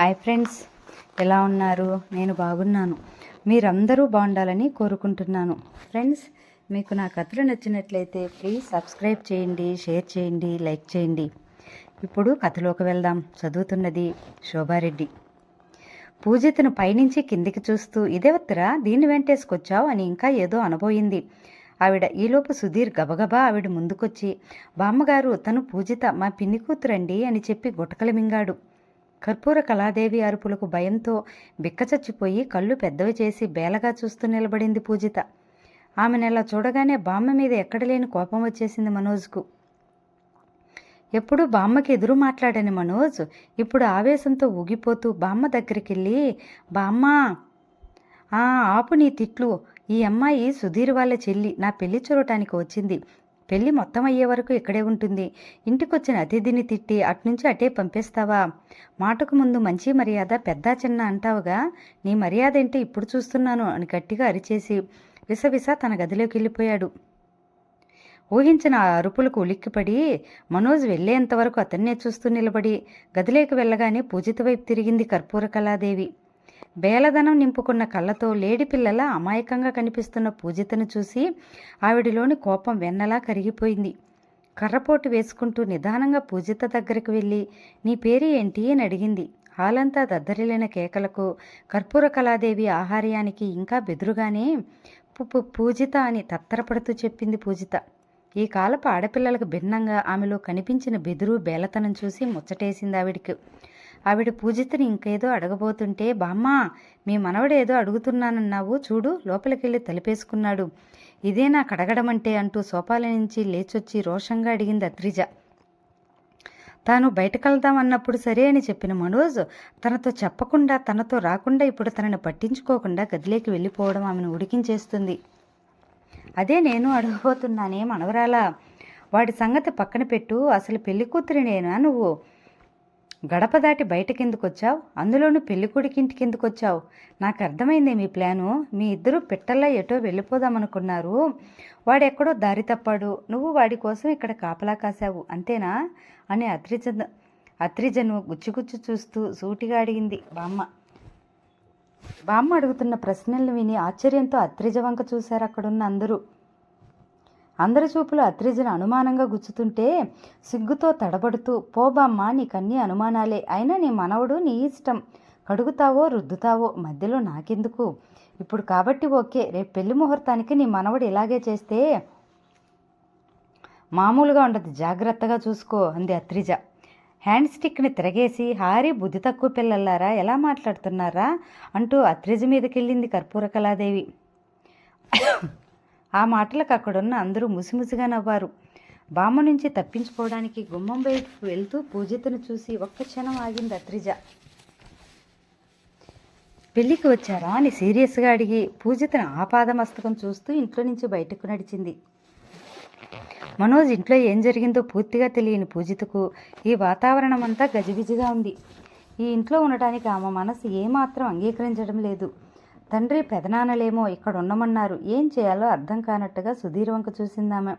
Hi friends ఎలా ఉన్నారు? నేను బాగున్నాను. మీరందరూ బాగుండాలని కోరుకుంటున్నాను. ఫ్రెండ్స్ మీకు నా కథలు నచ్చినట్లయితే ప్లీజ్ సబ్స్క్రైబ్ చేయండి షేర్ చేయండి లైక్ చేయండి. ఇప్పుడు కథలోకి వెళ్దాం. చదువుతున్నది శోభారెడ్డి. పూజితను పైనుంచి కిందికి చూస్తూ ఇదేవత్తరా దీన్ని వెంటేసుకొచ్చావు? అని ఇంకా ఏదో అనబోయింది. ఆవిడ ఈలోపు సుధీర్ గబగబా ఆవిడ ముందుకొచ్చి బామ్మగారు తను పూజిత మా పిన్ని కూతురండి అని చెప్పి గుటకలు మింగాడు. కర్పూర కళాదేవి అరుపులకు భయంతో బిక్కచచ్చిపోయి కళ్ళు పెద్దవి చేసి బేలగా చూస్తూ నిలబడింది పూజిత. ఆమెను చూడగానే బామ్మ మీద ఎక్కడలేని కోపం వచ్చేసింది మనోజ్కు. ఎప్పుడు బామ్మకి ఎదురు మాట్లాడని మనోజ్ ఇప్పుడు ఆవేశంతో ఊగిపోతూ బామ్మ దగ్గరికి వెళ్ళి బామ్మ ఆపు నీ తిట్లు. ఈ అమ్మాయి సుధీర్ వాళ్ళ చెల్లి. నా పెళ్ళి చూడటానికి వచ్చింది. పెళ్ళి మొత్తం అయ్యే వరకు ఇక్కడే ఉంటుంది. ఇంటికొచ్చిన అతిథిని తిట్టి అట్నుంచి అటే పంపేస్తావా? మాటకు ముందు మంచి మర్యాద పెద్ద చిన్న అంటావుగా నీ మర్యాద ఏంటి ఇప్పుడు చూస్తున్నాను అని గట్టిగా అరిచేసి విసవిస తన గదిలోకి వెళ్ళిపోయాడు ఊహించిన ఆ అరుపులకు ఉలిక్కిపడి మనోజ్ వెళ్ళేంతవరకు అతన్నే చూస్తూ నిలబడి గదిలోకి వెళ్ళగానే పూజిత వైపు తిరిగింది కర్పూర కళాదేవి. బేలదనం నింపుకున్న కళ్ళతో లేడి పిల్లల అమాయకంగా కనిపిస్తున్న పూజితను చూసి ఆవిడిలోని కోపం వెన్నలా కరిగిపోయింది. కర్రపోటు వేసుకుంటూ నిదానంగా పూజిత దగ్గరికి వెళ్ళి నీ పేరు ఏంటి? అని అడిగింది. హాలంతా దద్దరిల్లిన కేకలకు కర్పూర కళాదేవి ఆహార్యానికి ఇంకా బెదురుగానే పూజిత అని తత్తరపడుతూ చెప్పింది పూజిత. ఈ కాలపు ఆడపిల్లలకు భిన్నంగా ఆమెలో కనిపించిన బెదురు బేలతనం చూసి ముచ్చటేసింది ఆవిడికి. ఆవిడ పూజితని ఇంకేదో అడగబోతుంటే బామ్మ మీ మనవడేదో అడుగుతున్నానన్నావు చూడు లోపలికెళ్ళి తలపేసుకున్నాడు. ఇదే నా కడగడమంటే అంటూ సోపాల నుంచి లేచొచ్చి రోషంగా అడిగింది అత్రిజ. తాను బయటకెళ్దామన్నప్పుడు సరే అని చెప్పిన మనోజ్ తనతో చెప్పకుండా తనతో రాకుండా ఇప్పుడు తనని పట్టించుకోకుండా గదిలోకి వెళ్ళిపోవడం ఆమెను ఉడికించేస్తుంది. అదే నేను అడగబోతున్నానే మనవరాలా? వాడి సంగతి పక్కన పెట్టు అసలు పెళ్ళి కూతురినేనా నువ్వు? గడప దాటి బయటకెందుకొచ్చావు? అందులోనూ పెళ్ళికొడికి ఇంటికి వచ్చావు నాకు అర్థమైంది మీ ప్లాను. మీ ఇద్దరు పిట్టల్లా ఎటో వెళ్ళిపోదామనుకున్నారు. వాడెక్కడో దారి తప్పాడు. నువ్వు వాడి కోసం ఇక్కడ కాపలా కాశావు అంతేనా? అని అత్రిజ అత్రిజను గుచ్చిగుచ్చు చూస్తూ సూటిగా అడిగింది బామ్మ. బామ్మ అడుగుతున్న ప్రశ్నలను విని ఆశ్చర్యంతో అత్రిజ వంక చూశారు అక్కడున్న అందరూ. అందరి చూపులు అత్రిజను అనుమానంగా గుచ్చుతుంటే సిగ్గుతో తడబడుతూ పోబమ్మా నీకన్నీ అనుమానాలే. అయినా నీ మనవడు నీ ఇష్టం. కడుగుతావో రుద్దుతావో మధ్యలో నాకెందుకు? ఇప్పుడు కాబట్టి ఓకే. రేపు పెళ్ళి ముహూర్తానికి నీ మనవడు ఇలాగే చేస్తే మామూలుగా ఉండదు. జాగ్రత్తగా చూసుకో అంది అత్రిజ. హ్యాండ్ స్టిక్ని తిరగేసి హారీ బుద్ధి తక్కువ పిల్లలారా ఎలా మాట్లాడుతున్నారా? అంటూ అత్రిజ మీదకెళ్ళింది కర్పూర కళాదేవి. ఆ మాటలకు అక్కడున్న అందరూ ముసిముసిగా నవ్వారు. బామ్మ నుంచి తప్పించుకోవడానికి గుమ్మం బయటకు వెళ్తూ పూజితను చూసి ఒక్క క్షణం ఆగింది అత్రిజ. పెళ్ళికి వచ్చారా? అని సీరియస్గా అడిగి పూజితను ఆపాదమస్తకం చూస్తూ ఇంట్లో నుంచి బయటకు నడిచింది. మనోజ్ ఇంట్లో ఏం జరిగిందో పూర్తిగా తెలియని పూజితకు ఈ వాతావరణం అంతా గజిబిజిగా ఉంది. ఈ ఇంట్లో ఉండటానికి ఆమె మనసు ఏమాత్రం అంగీకరించడం లేదు. తండ్రి పెదనాన్నలేమో ఇక్కడ ఉండమన్నారు. ఏం చేయాలో అర్థం కానట్టుగా సుధీర్ వంక చూసిందామె.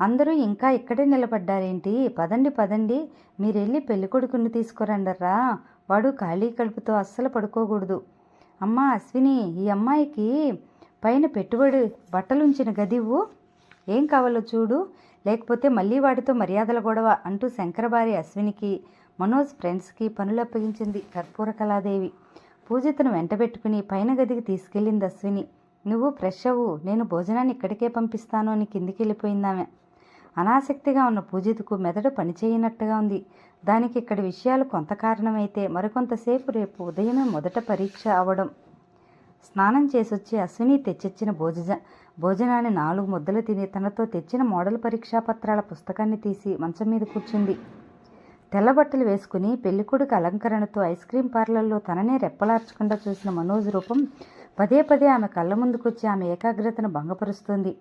అందరూ ఇంకా ఇక్కడే నిలబడ్డారేంటి? పదండి పదండి. మీరెళ్ళి పెళ్ళికొడుకుని తీసుకురండర్రా. వాడు ఖాళీ కడుపుతో అస్సలు పడుకోకూడదు. అమ్మా అశ్విని ఈ అమ్మాయికి పైన పెట్టుబడి బట్టలుంచిన గదివు ఏం కావాలో చూడు. లేకపోతే మళ్ళీ వాడితో మర్యాదల గొడవ అంటూ శంకరబారి అశ్వినికి మనోజ్ ఫ్రెండ్స్కి పనులు అప్పగించింది. కర్పూర కళాదేవి. పూజితను వెంటబెట్టుకుని పైన గదికి తీసుకెళ్ళింది అశ్విని. నువ్వు ఫ్రెష్ అవ్వు. నేను భోజనాన్ని ఇక్కడికే పంపిస్తాను అని కిందికి వెళ్ళిపోయిందామె అనాసక్తిగా ఉన్న పూజితకు మెదడు పనిచేయనట్టుగా ఉంది. దానికి ఇక్కడ విషయాలు కొంత కారణమైతే మరికొంతసేపు రేపు ఉదయమే మొదట పరీక్ష అవడం. స్నానం చేసొచ్చి అశ్విని తెచ్చిచ్చిన భోజన భోజనాన్ని నాలుగు ముద్దలు తిని తనతో తెచ్చిన మోడల్ పరీక్షా పత్రాల పుస్తకాన్ని తీసి మంచం మీద కూర్చుంది. తెల్లబట్టలు వేసుకుని పెళ్ళికొడుకు అలంకరణతో ఐస్ క్రీం పార్లర్లో తననే రెప్పలార్చకుండా చూసిన మనోజ్ రూపం పదే పదే ఆమె కళ్ళ ముందుకొచ్చి ఆమె ఏకాగ్రతను భంగపరుస్తుంది.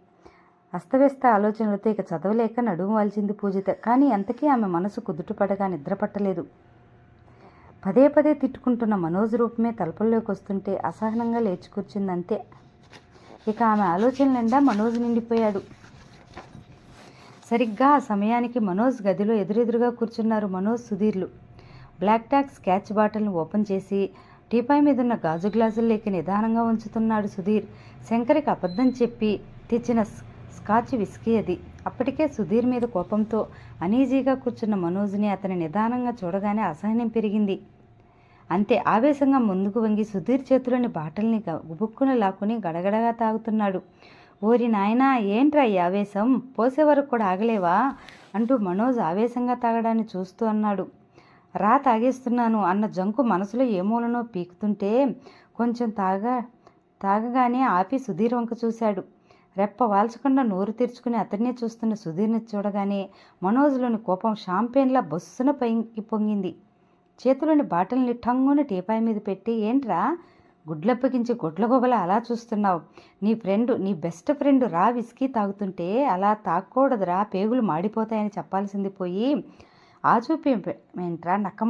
అస్తవ్యస్త ఆలోచనలతో ఇక చదవలేక నడుము వాల్చింది పూజిత. కానీ అంతకీ ఆమె మనసు కుదుటపడగా నిద్రపట్టలేదు పదే పదే తిట్టుకుంటున్న మనోజ్ రూపమే తలుపుల్లోకి వస్తుంటే అసహనంగా లేచి కూర్చుందంతే. ఇక ఆమె ఆలోచన నిండా మనోజ్ నిండిపోయాడు. సరిగ్గా ఆ సమయానికి మనోజ్ గదిలో ఎదురెదురుగా కూర్చున్నారు మనోజ్ సుధీర్లు. బ్లాక్ టాక్ స్కాచ్ బాటిల్ని ఓపెన్ చేసి టీపాయ్ మీద ఉన్న గాజు గ్లాసుల్లోకి నిదానంగా ఉంచుతున్నాడు సుధీర్. శంకర్కి అబద్ధం చెప్పి తెచ్చిన స్కాచ్ విస్కీ అది. అప్పటికే సుధీర్ మీద కోపంతో అనీజీగా కూర్చున్న మనోజ్ని అతని నిదానంగా చూడగానే అసహనం పెరిగింది. అంతే ఆవేశంగా ముందుకు వంగి సుధీర్ చేతిలోని బాటల్ని గుబుక్కున లాక్కుని గడగడగా తాగుతున్నాడు. ఓరి నాయనా ఏంట్రా ఈ ఆవేశం? పోసే వరకు కూడా ఆగలేవా? అంటూ మనోజ్ ఆవేశంగా తాగడాన్ని చూస్తూ అన్నాడు. రా తాగేస్తున్నాను అన్న జంకు మనసులో ఏ మూలనో పీకుతుంటే కొంచెం తాగా తాగగానే ఆపి సుధీర్ వంక చూశాడు. రెప్ప వాల్చకుండా నోరు తెరుచుకుని అతన్నే చూస్తున్న సుధీర్ని చూడగానే మనోజ్లోని కోపం షాంపేన్లా బొస్సున పైకి పొంగింది. చేతిలోని బాటిల్ని టంగున టీపాయి మీద పెట్టి ఏంట్రా? గుడ్లప్పగించి గుడ్లగొబల అలా చూస్తున్నావు. నీ ఫ్రెండ్ నీ బెస్ట్ ఫ్రెండ్ రా విస్కీ తాగుతుంటే అలా తాగకూడదురా పేగులు మాడిపోతాయని చెప్పాల్సింది పోయి ఆ చూపి నక్క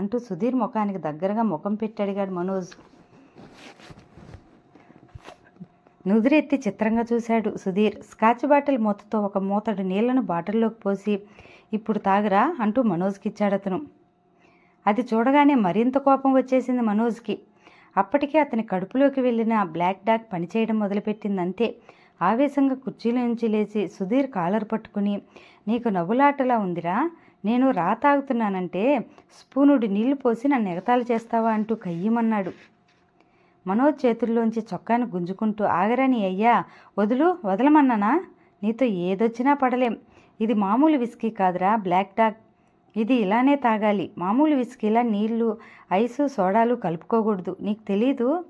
అంటూ సుధీర్ ముఖానికి దగ్గరగా ముఖం పెట్టి అడిగాడు మనోజ్. నుదురెత్తి చిత్రంగా చూశాడు సుధీర్. స్కాచ్ బాటిల్ మూతతో ఒక మూతడు నీళ్ళను బాటిల్లోకి పోసి ఇప్పుడు తాగరా అంటూ మనోజ్కి ఇచ్చాడు అతను అది చూడగానే మరింత కోపం వచ్చేసింది మనోజ్కి. అప్పటికే అతని కడుపులోకి వెళ్ళిన ఆ బ్లాక్ డాగ్ పనిచేయడం మొదలుపెట్టిందంతే. ఆవేశంగా కుర్చీలో నుంచి లేచి సుధీర్ కాలర్ పట్టుకుని నీకు నవ్వులాటలా ఉందిరా. నేను రా తాగుతున్నానంటే స్పూనుడి నీళ్ళు పోసి నన్ను ఎగతాళి చేస్తావా? అంటూ కయ్యమన్నాడు. మనోజ్ చేతుల్లోంచి చొక్కాను గుంజుకుంటూ ఆగరాని అయ్యా వదులు వదలమన్నానా? నీతో ఏదొచ్చినా పడలేం. ఇది మామూలు విస్కీ కాదురా బ్లాక్ డాగ్ ఇది ఇలానే తాగాలి. మామూలు విస్కీలా నీళ్ళు ఐసు సోడాలు కలుపుకోకూడదు. నీకు తెలీదు?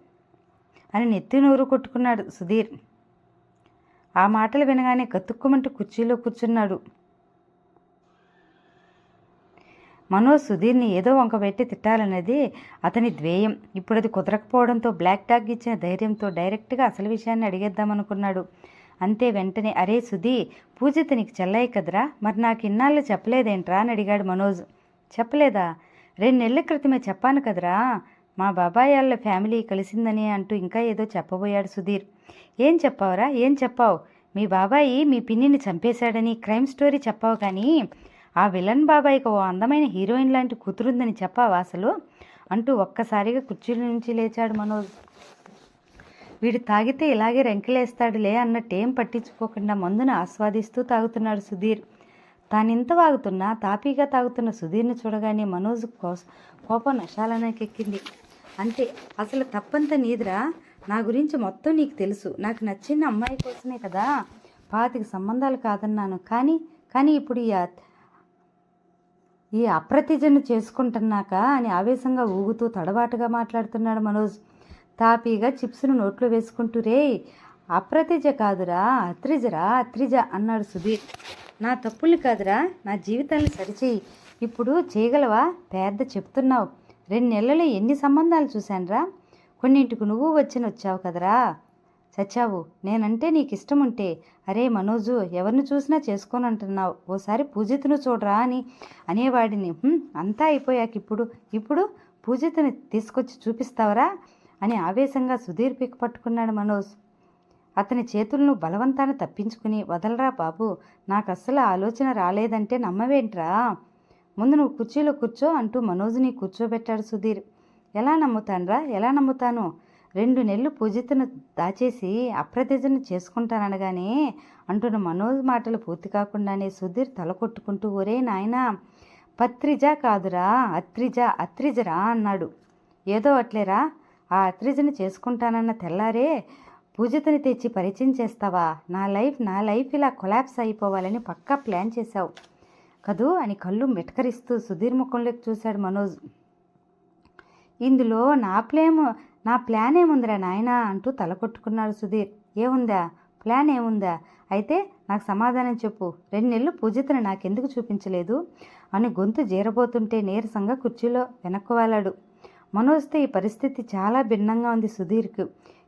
అని నెత్తి నోరు కొట్టుకున్నాడు సుధీర్. ఆ మాటలు వినగానే కతుక్కుమంటూ కుర్చీలో కూర్చున్నాడు. మనోజ్ సుధీర్ని ఏదో వంకబెట్టి తిట్టాలన్నది అతని ధ్యేయం. ఇప్పుడు అది కుదరకపోవడంతో బ్లాక్ డాగ్ ఇచ్చిన ధైర్యంతో డైరెక్ట్గా అసలు విషయాన్ని అడిగేద్దామనుకున్నాడు. అంతే వెంటనే అరే సుధీ పూజిత నీకు చెల్లయ్య కదరా మరి నాకు ఇన్నాళ్ళు చెప్పలేదేంట్రా అని అడిగాడు మనోజ్. చెప్పలేదా? రెండు నెలల క్రితమే చెప్పాను కదరా మా బాబాయ్ వాళ్ళ ఫ్యామిలీ కలిసిందని అంటూ ఇంకా ఏదో చెప్పబోయాడు సుధీర్. ఏం చెప్పావురా? ఏం చెప్పావు? మీ బాబాయి మీ పిన్నిని చంపేశాడని క్రైమ్ స్టోరీ చెప్పావు కానీ ఆ విలన్ బాబాయ్కి ఓ అందమైన హీరోయిన్ లాంటి కూతురుందని చెప్పావా అసలు? అంటూ ఒక్కసారిగా కుర్చీల నుంచి లేచాడు మనోజ్. వీడు తాగితే ఇలాగే రెంకిలేస్తాడులే అన్నట్టేం పట్టించుకోకుండా మందును ఆస్వాదిస్తూ తాగుతున్నాడు సుధీర్. తానింత వాగుతున్నా తాపీగా తాగుతున్న సుధీర్ని చూడగానే మనోజ్ కోస కోపం నశాలనకెక్కింది అంతే అసలు తప్పంత నీదిరా? నా గురించి మొత్తం నీకు తెలుసు. నాకు నచ్చిన అమ్మాయి కోసమే కదా పాతికి సంబంధాలు కాదన్నాను. కానీ కానీ ఇప్పుడు ఈ ఈ అప్రతిజను చేసుకుంటున్నాక అని ఆవేశంగా ఊగుతూ తడబాటుగా మాట్లాడుతున్నాడు మనోజ్. తాపీగా చిప్స్ను నోట్లో వేసుకుంటూ రే అప్రతిజ కాదురా అత్రిజరా అత్రిజ అన్నాడు సుధీర్. నా తప్పుల్ని కాదురా నా జీవితాన్ని సరిచేయి. ఇప్పుడు చేయగలవా? పెద్ద చెప్తున్నావు. రెండు నెలల్లో ఎన్ని సంబంధాలు చూశానురా? కొన్నింటికి నువ్వు వచ్చిన వచ్చావు కదరా. చచ్చావు. నేనంటే నీకు ఇష్టం ఉంటే అరే మనోజు ఎవరిని చూసినా చేసుకోనంటున్నావు. ఓసారి పూజితను చూడరా అని అనేవాడిని. అంతా అయిపోయాక ఇప్పుడు ఇప్పుడు పూజితని తీసుకొచ్చి చూపిస్తావరా? అని ఆవేశంగా సుధీర్ పిక్ పట్టుకున్నాడు మనోజ్. అతని చేతులను బలవంతాన తప్పించుకుని వదలరా బాబు నాకు అస్సలు ఆలోచన రాలేదంటే నమ్మవేంట్రా? ముందు నువ్వు కుర్చీలో కూర్చో అంటూ మనోజ్ని కూర్చోబెట్టాడు సుధీర్. ఎలా నమ్ముతానురా? ఎలా నమ్ముతాను? రెండు నెలలు పూజితను దాచేసి అప్రతిజను చేసుకుంటాననగానే అంటున్న మనోజ్ మాటలు పూర్తి కాకుండానే సుధీర్ తల కొట్టుకుంటూ ఒరే నాయనా పత్రిజ కాదురా అత్రిజ అత్రిజరా అన్నాడు. ఏదో అట్లేరా? ఆ అత్రిజని చేసుకుంటానన్న తెల్లారే పూజితని తెచ్చి పరిచయం చేస్తావా? నా లైఫ్ నా లైఫ్ ఇలా కొలాప్స్ అయిపోవాలని పక్కా ప్లాన్ చేశావు. కదూ అని కళ్ళు మెట్కరిస్తూ సుధీర్ ముఖంలోకి చూశాడు మనోజ్. ఇందులో నా ప్లేమ్ నా ప్లాన్ ఏముందిరా నాయనా అంటూ తల కొట్టుకున్నాడు సుధీర్. ఏముందా? ప్లాన్ ఏముందా అయితే నాకు సమాధానం చెప్పు. రెండు నెలలు పూజితను నాకెందుకు చూపించలేదు? అని గొంతు జీరబోతుంటే నీరసంగా కుర్చీలో వెనక్కువాలాడు. మనోజ్తో ఈ పరిస్థితి చాలా భిన్నంగా ఉంది సుధీర్కు.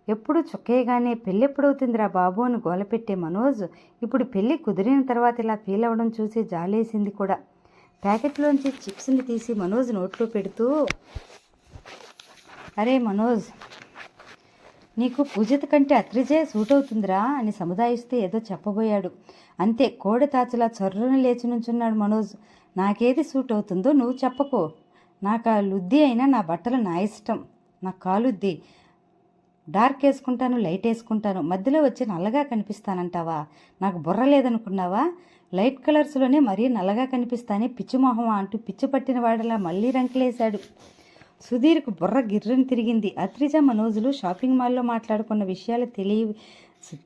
ఎప్పుడు చొక్కేయగానే పెళ్ళి ఎప్పుడవుతుందిరా బాబు అని గోలపెట్టే మనోజ్ ఇప్పుడు పెళ్ళి కుదిరిన తర్వాత ఇలా ఫీల్ అవ్వడం చూసి జాలేసింది కూడా. ప్యాకెట్లోంచి చిప్స్ని తీసి మనోజ్ నోట్లో పెడుతూ అరే మనోజ్ నీకు పూజిత కంటే అత్రిజే సూట్ అవుతుందిరా అని సముదాయిస్తే ఏదో చెప్పబోయాడు. అంతే కోడి తాచులా చర్రును లేచి నుంచున్నాడు మనోజ్. నాకేది సూట్ అవుతుందో నువ్వు చెప్పకు. నాకు ఆ లుద్ది అయినా నా బట్టలు నా ఇష్టం. నా కాలుద్ది. డార్క్ వేసుకుంటాను లైట్ వేసుకుంటాను. మధ్యలో వచ్చి నల్లగా కనిపిస్తానంటావా? నాకు బుర్ర లేదనుకున్నావా? లైట్ కలర్స్లోనే మరీ నల్లగా కనిపిస్తానే పిచ్చి మొహమా అంటూ పిచ్చి పట్టిన వాడిలా మళ్ళీ రంకులేశాడు. సుధీర్కు బుర్ర గిర్రని తిరిగింది. అత్రిజ మనోజులు షాపింగ్ మాల్లో మాట్లాడుకున్న విషయాలు తెలియ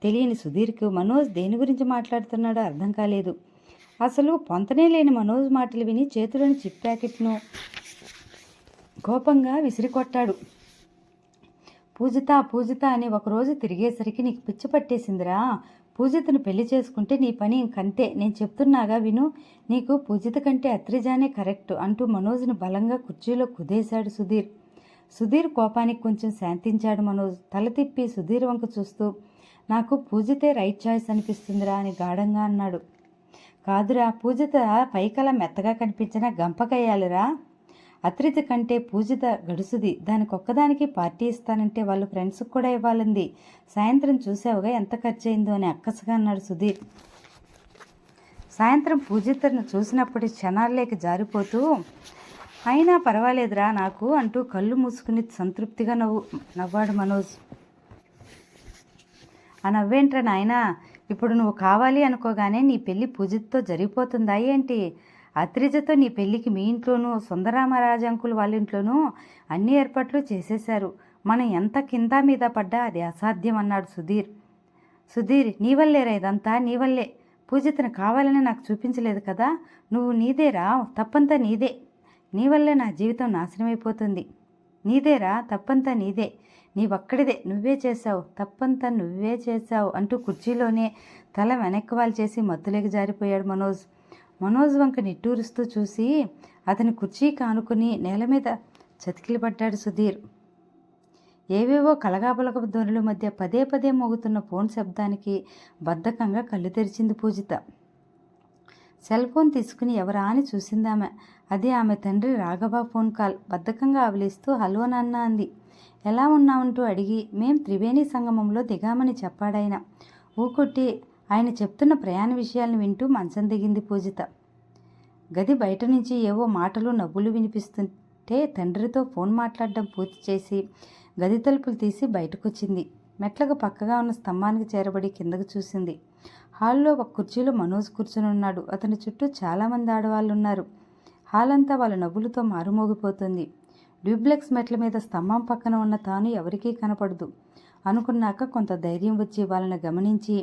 తెలియని సుధీర్కు మనోజ్ దేని గురించి మాట్లాడుతున్నాడో అర్థం కాలేదు. అసలు పొంతనే లేని మనోజ్ మాటలు విని చేతిలోని చిప్ ప్యాకెట్ను కోపంగా విసిరికొట్టాడు. పూజిత పూజిత అని ఒకరోజు తిరిగేసరికి నీకు పిచ్చి పట్టేసిందిరా. పూజితను పెళ్ళి చేసుకుంటే నీ పని ఇంకంతే. నేను చెప్తున్నాగా విను. నీకు పూజిత కంటే అత్రిజానే కరెక్ట్ అంటూ మనోజ్ను బలంగా కుర్చీలో కుదేశాడు సుధీర్. సుధీర్ కోపానికి కొంచెం శాంతించాడు మనోజ్. తల తిప్పి సుధీర్ వంక చూస్తూ నాకు పూజితే రైట్ చాయిస్ అనిపిస్తుందిరా అని గాఢంగా అన్నాడు. కాదురా పూజిత పైకల మెత్తగా కనిపించిన గంపకయ్యాలిరా. అత్రిత కంటే పూజిత గడుసుది. దానికొక్కదానికి పార్టీ ఇస్తానంటే వాళ్ళు ఫ్రెండ్స్కి కూడా ఇవ్వాలంది. సాయంత్రం చూసావుగా ఎంత ఖర్చు అయిందో అని అక్కసగా అన్నాడు సుధీర్. సాయంత్రం పూజితను చూసినప్పటి క్షణాల్లోకి జారిపోతూ అయినా పర్వాలేదురా నాకు అంటూ కళ్ళు మూసుకుని సంతృప్తిగా నవ్వు నవ్వాడు మనోజ్. ఆ నవ్వేంట్రా నాయనా ఇప్పుడు నువ్వు కావాలి అనుకోగానే నీ పెళ్ళి పూజితతో జరిగిపోతుందా ఏంటి? అత్రిజతో నీ పెళ్ళికి మీ ఇంట్లోనూ సుందరామరాజు అంకుల్ వాళ్ళ ఇంట్లోనూ అన్ని ఏర్పాట్లు చేసేశారు. మనం ఎంత కింద మీద పడ్డా అది అసాధ్యం అన్నాడు సుధీర్. సుధీర్ నీ వల్లేరా ఇదంతా? నీ వల్లే. పూజితను కావాలని నాకు చూపించలేదు కదా. నువ్వు నీదేరా తప్పంతా నీదే. నీ వల్లే నా జీవితం నాశనమైపోతుంది నీదేరా తప్పంతా నీదే. నీ ఒక్కడిదే. నువ్వే చేశావు. తప్పంతా నువ్వే చేశావు అంటూ కుర్చీలోనే తల వెనక్కి వాళ్ళు చేసి మత్తులేకి జారిపోయాడు మనోజ్. మనోజ్ వంక నిట్టూరుస్తూ చూసి అతని కుర్చీ కానుకుని నేల మీద చతికిలి పడ్డాడు సుధీర్. ఏవేవో కలగాబలక ధ్వనుల మధ్య పదే పదే మోగుతున్న ఫోన్ శబ్దానికి బద్ధకంగా కళ్ళు తెరిచింది పూజిత. సెల్ ఫోన్ తీసుకుని ఎవరా అని చూసిందామె. అది ఆమె తండ్రి రాఘవ ఫోన్ కాల్ బద్ధకంగా ఆవలిస్తూ హలో నాన్న అంది. ఎలా ఉన్నామంటూ అడిగి మేం త్రివేణి సంగమంలో దిగామని చెప్పాడాయన. ఊకొట్టి ఆయన చెప్తున్న ప్రయాణ విషయాలను వింటూ మంచం దిగింది పూజిత. గది బయట నుంచి ఏవో మాటలు నవ్వులు వినిపిస్తుంటే తండ్రితో ఫోన్ మాట్లాడడం పూర్తి చేసి గది తలుపులు తీసి బయటకొచ్చింది. మెట్లకు పక్కగా ఉన్న స్తంభానికి చేరబడి కిందకు చూసింది. హాల్లో ఒక కుర్చీలో మనోజ్ కూర్చుని ఉన్నాడు అతని చుట్టూ చాలామంది ఆడవాళ్ళు ఉన్నారు హాల్ అంతా వాళ్ళ నవ్వులతో మారుమోగిపోతుంది. డ్యూప్లెక్స్ మెట్ల మీద స్తంభం పక్కన ఉన్న తాను ఎవరికీ కనపడదు. అనుకున్నాక కొంత ధైర్యం వచ్చి వాళ్ళని గమనించి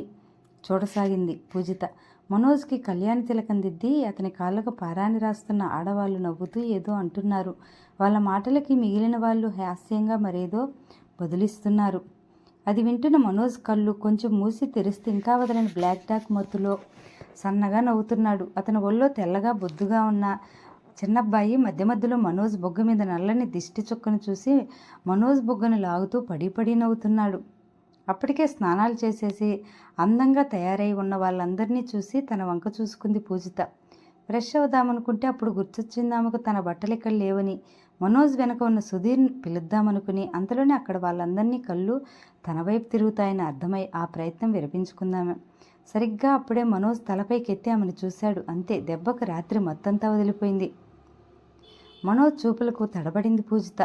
చూడసాగింది పూజిత. మనోజ్కి కళ్యాణ తిలకం దిద్ది అతని కాళ్ళకు పారాని రాస్తున్న ఆడవాళ్ళు నవ్వుతూ ఏదో అంటున్నారు. వాళ్ళ మాటలకి మిగిలిన వాళ్ళు హాస్యంగా మరేదో బదులిస్తున్నారు. అది వింటున్న మనోజ్ కళ్ళు కొంచెం మూసి తెరిస్తే ఇంకా వదలని బ్లాక్ డాక్ మత్తులో సన్నగా నవ్వుతున్నాడు. అతని ఒళ్ళో తెల్లగా బొద్దుగా ఉన్న చిన్నబ్బాయి మధ్య మధ్యలో మనోజ్ బొగ్గ మీద నల్లని దిష్టి చుక్కను చూసి మనోజ్ బొగ్గను లాగుతూ పడి పడి నవ్వుతున్నాడు. అప్పటికే స్నానాలు చేసేసి అందంగా తయారై ఉన్న వాళ్ళందరినీ చూసి తన వంక చూసుకుంది పూజిత. ఫ్రెష్ అవుదామనుకుంటే అప్పుడు గుర్తొచ్చింది ఆమెకు తన బట్టలు ఇక్కడ లేవని. మనోజ్ వెనక ఉన్న సుధీర్ పిలుద్దామనుకుని అంతలోనే అక్కడ వాళ్ళందరినీ కళ్ళు తన వైపు తిరుగుతాయని అర్థమై ఆ ప్రయత్నం విరపించుకుందామె సరిగ్గా అప్పుడే మనోజ్ తలపైకి ఎత్తి ఆమెను చూశాడు. అంతే దెబ్బకు రాత్రి మొత్తంతా వదిలిపోయింది. మనోజ్ చూపులకు తడబడింది పూజిత.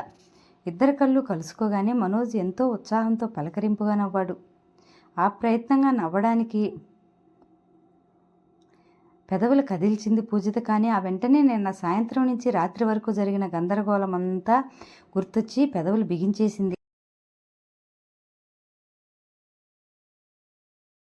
ఇద్దరి కళ్ళు కలుసుకోగానే మనోజ్ ఎంతో ఉత్సాహంతో పలకరింపుగా నవ్వాడు ఆ ప్రయత్నంగా నవ్వడానికి పెదవులు కదిల్చింది పూజిత. కానీ ఆ వెంటనే నిన్న సాయంత్రం నుంచి రాత్రి వరకు జరిగిన గందరగోళం అంతా గుర్తొచ్చి పెదవులు బిగించేసింది.